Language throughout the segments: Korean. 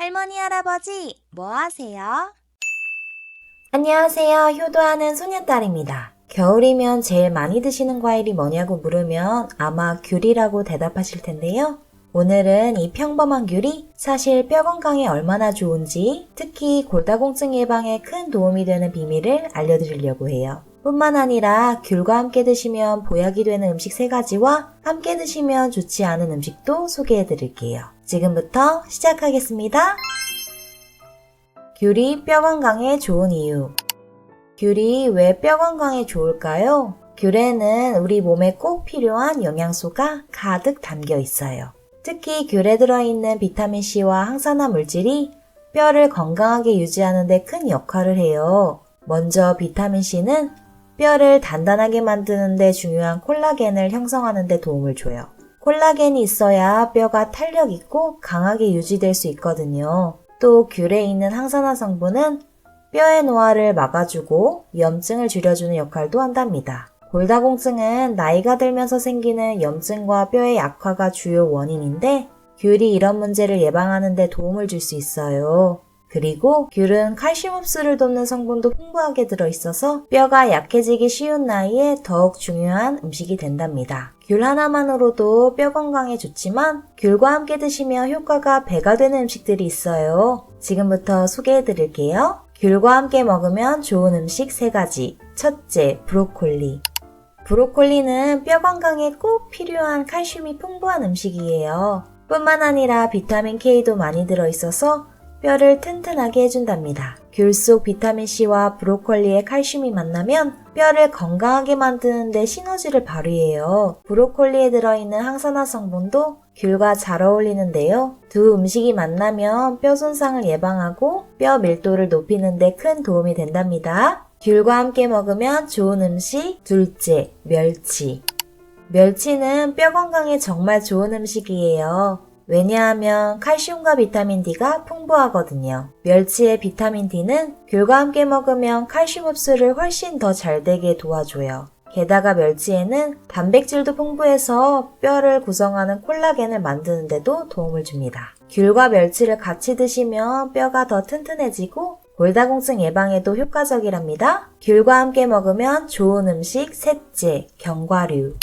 할머니, 할아버지, 뭐 하세요? 안녕하세요. 효도하는 소녀딸입니다. 겨울이면 제일 많이 드시는 과일이 뭐냐고 물으면 아마 귤이라고 대답하실 텐데요. 오늘은 이 평범한 귤이 사실 뼈 건강에 얼마나 좋은지, 특히 골다공증 예방에 큰 도움이 되는 비밀을 알려드리려고 해요. 뿐만 아니라 귤과 함께 드시면 보약이 되는 음식 세가지와 함께 드시면 좋지 않은 음식도 소개해 드릴게요. 지금부터 시작하겠습니다. 귤이 뼈 건강에 좋은 이유. 귤이 왜 뼈 건강에 좋을까요? 귤에는 우리 몸에 꼭 필요한 영양소가 가득 담겨 있어요. 특히 귤에 들어있는 비타민C와 항산화 물질이 뼈를 건강하게 유지하는 데 큰 역할을 해요. 먼저 비타민C는 뼈를 단단하게 만드는 데 중요한 콜라겐을 형성하는 데 도움을 줘요. 콜라겐이 있어야 뼈가 탄력 있고 강하게 유지될 수 있거든요. 또 귤에 있는 항산화 성분은 뼈의 노화를 막아주고 염증을 줄여주는 역할도 한답니다. 골다공증은 나이가 들면서 생기는 염증과 뼈의 약화가 주요 원인인데 귤이 이런 문제를 예방하는 데 도움을 줄 수 있어요. 그리고 귤은 칼슘 흡수를 돕는 성분도 풍부하게 들어있어서 뼈가 약해지기 쉬운 나이에 더욱 중요한 음식이 된답니다. 귤 하나만으로도 뼈 건강에 좋지만 귤과 함께 드시면 효과가 배가 되는 음식들이 있어요. 지금부터 소개해 드릴게요. 귤과 함께 먹으면 좋은 음식 3가지. 첫째, 브로콜리. 브로콜리는 뼈 건강에 꼭 필요한 칼슘이 풍부한 음식이에요. 뿐만 아니라 비타민 K도 많이 들어있어서 뼈를 튼튼하게 해준답니다. 귤 속 비타민C와 브로콜리의 칼슘이 만나면 뼈를 건강하게 만드는데 시너지를 발휘해요. 브로콜리에 들어있는 항산화 성분도 귤과 잘 어울리는데요. 두 음식이 만나면 뼈 손상을 예방하고 뼈 밀도를 높이는데 큰 도움이 된답니다. 귤과 함께 먹으면 좋은 음식 둘째, 멸치. 멸치는 뼈 건강에 정말 좋은 음식이에요. 왜냐하면 칼슘과 비타민 D가 풍부하거든요. 멸치의 비타민 D는 귤과 함께 먹으면 칼슘 흡수를 훨씬 더 잘 되게 도와줘요. 게다가 멸치에는 단백질도 풍부해서 뼈를 구성하는 콜라겐을 만드는데도 도움을 줍니다. 귤과 멸치를 같이 드시면 뼈가 더 튼튼해지고 골다공증 예방에도 효과적이랍니다. 귤과 함께 먹으면 좋은 음식 셋째, 견과류.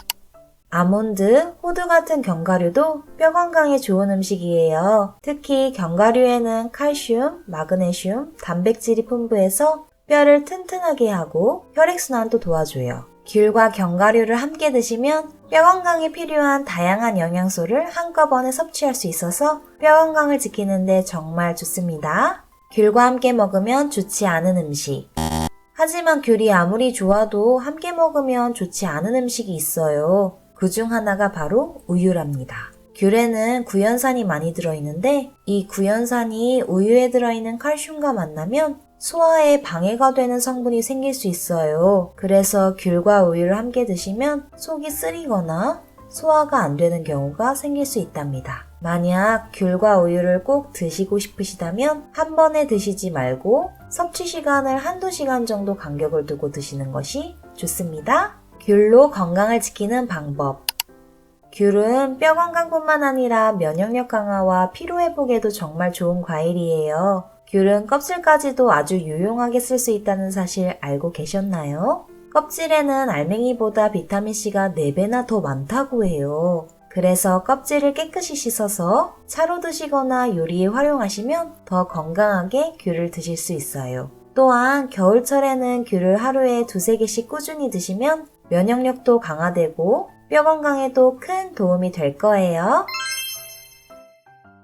아몬드, 호두 같은 견과류도 뼈 건강에 좋은 음식이에요. 특히 견과류에는 칼슘, 마그네슘, 단백질이 풍부해서 뼈를 튼튼하게 하고 혈액순환도 도와줘요. 귤과 견과류를 함께 드시면 뼈 건강에 필요한 다양한 영양소를 한꺼번에 섭취할 수 있어서 뼈 건강을 지키는데 정말 좋습니다. 귤과 함께 먹으면 좋지 않은 음식. 하지만 귤이 아무리 좋아도 함께 먹으면 좋지 않은 음식이 있어요. 그 중 하나가 바로 우유랍니다. 귤에는 구연산이 많이 들어있는데 이 구연산이 우유에 들어있는 칼슘과 만나면 소화에 방해가 되는 성분이 생길 수 있어요. 그래서 귤과 우유를 함께 드시면 속이 쓰리거나 소화가 안 되는 경우가 생길 수 있답니다. 만약 귤과 우유를 꼭 드시고 싶으시다면 한 번에 드시지 말고 섭취 시간을 한두 시간 정도 간격을 두고 드시는 것이 좋습니다. 귤로 건강을 지키는 방법. 귤은 뼈 건강뿐만 아니라 면역력 강화와 피로 회복에도 정말 좋은 과일이에요. 귤은 껍질까지도 아주 유용하게 쓸 수 있다는 사실 알고 계셨나요? 껍질에는 알맹이보다 비타민C가 4배나 더 많다고 해요. 그래서 껍질을 깨끗이 씻어서 차로 드시거나 요리에 활용하시면 더 건강하게 귤을 드실 수 있어요. 또한 겨울철에는 귤을 하루에 두세 개씩 꾸준히 드시면 면역력도 강화되고 뼈 건강에도 큰 도움이 될 거예요.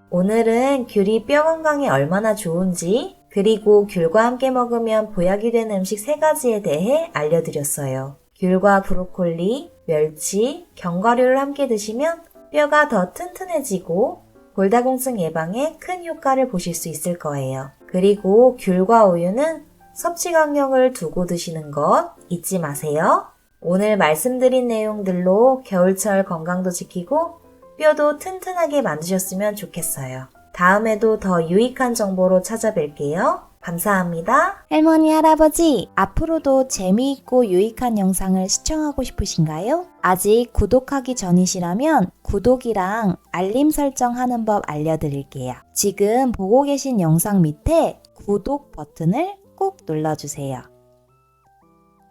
오늘은 귤이 뼈 건강에 얼마나 좋은지, 그리고 귤과 함께 먹으면 보약이 되는 음식 세가지에 대해 알려드렸어요. 귤과 브로콜리, 멸치, 견과류를 함께 드시면 뼈가 더 튼튼해지고 골다공증 예방에 큰 효과를 보실 수 있을 거예요. 그리고 귤과 우유는 섭취 간격을 두고 드시는 것 잊지 마세요. 오늘 말씀드린 내용들로 겨울철 건강도 지키고 뼈도 튼튼하게 만드셨으면 좋겠어요. 다음에도 더 유익한 정보로 찾아뵐게요. 감사합니다. 할머니, 할아버지, 앞으로도 재미있고 유익한 영상을 시청하고 싶으신가요? 아직 구독하기 전이시라면 구독이랑 알림 설정하는 법 알려드릴게요. 지금 보고 계신 영상 밑에 구독 버튼을 꼭 눌러주세요.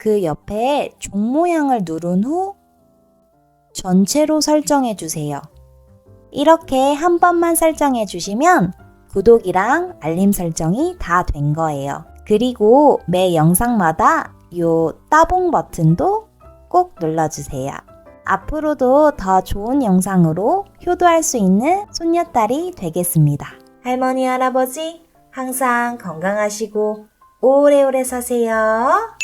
그 옆에 종 모양을 누른 후 전체로 설정해 주세요. 이렇게 한 번만 설정해 주시면 구독이랑 알림 설정이 다 된 거예요. 그리고 매 영상마다 요 따봉 버튼도 꼭 눌러주세요. 앞으로도 더 좋은 영상으로 효도할 수 있는 손녀딸이 되겠습니다. 할머니, 할아버지, 항상 건강하시고 오래오래 사세요.